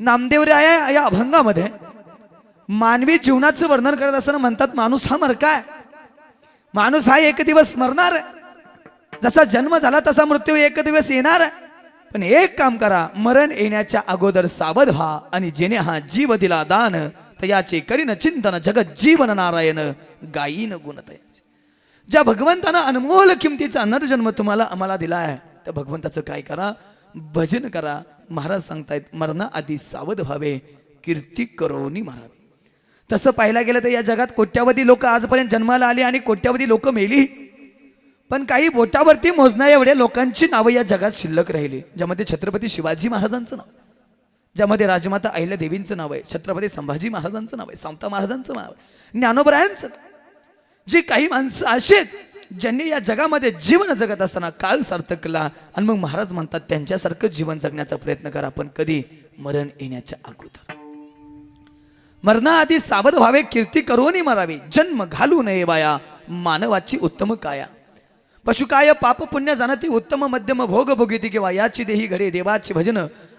नामदेवराया या अभंगामध्ये मानवी जीवनाचं वर्णन करत असताना म्हणतात माणूस हा मर काय माणूस हा एक दिवस मरणार जसा जन्म झाला तसा मृत्यू एक दिवस येणार पण एक काम करा मरण येण्याच्या अगोदर सावध व्हा आणि जेणे हा जीव दिला दान तयाचे करीन चिंतन जगत जीवन नारायण गायीन गुणतयाचे ज्या भगवंतानं अनमोल किमतीचा नरजन्म तुम्हाला आम्हाला दिला आहे त्या भगवंताचं काय करा भजन करा. महाराज सांगतायत मरणाआधी सावध व्हावे कीर्ती करोनी मारावी तसं पाहायला गेलं तर या जगात कोट्यावधी लोक आजपर्यंत जन्माला आली आणि कोट्यावधी लोक मेली. पण काही बोटावरती मोजण्या एवढ्या लोकांची नावं या जगात शिल्लक राहिली. ज्यामध्ये छत्रपती शिवाजी महाराजांचं नाव ज्यामध्ये राजमाता अहिल्यादेवींचं नाव आहे छत्रपती संभाजी महाराजांचं नाव आहे समता महाराजांचं नाव आहे ज्ञानोबरायांचं जी काही माणसं अशी आहेत ज्यांनी या जगामध्ये जीवन जगत असताना काळ सार्थक केला आणि मग महाराज म्हणतात त्यांच्यासारखं जीवन जगण्याचा प्रयत्न करा पण कधी मरण येण्याच्या अगोदर. मरणाआधी सावध व्हावे कीर्ती करूनही मरावी जन्म घालू नये वाया मानवाची उत्तम काया. पशुकाय पाप पुण्य जाणती उत्तम मध्यम भोग भोगिती किंवा याची देही घरे देवाची भजन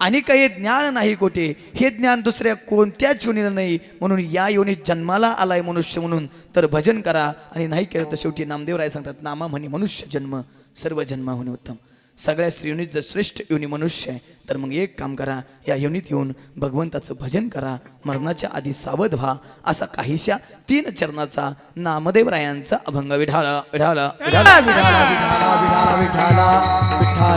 आणि काही ज्ञान नाही कोठे हे ज्ञान दुसऱ्या कोणत्याच योनीला नाही म्हणून या योनीत जन्माला आलाय मनुष्य म्हणून तर भजन करा आणि नाही केलं तर शेवटी नामदेवराय सांगतात नामा म्हणे मनुष्य जन्म सर्व जन्म होणे उत्तम सगळ्या श्रेणीत जर श्रेष्ठ योनी मनुष्य आहे तर मग एक काम करा या योनीत येऊन भगवंताचं भजन करा मरणाच्या आधी सावध व्हा असा काहीशा तीन चरणाचा नामदेवरायांचा अभंग विढाला विढाला विढाला विठाला विठाला विठाला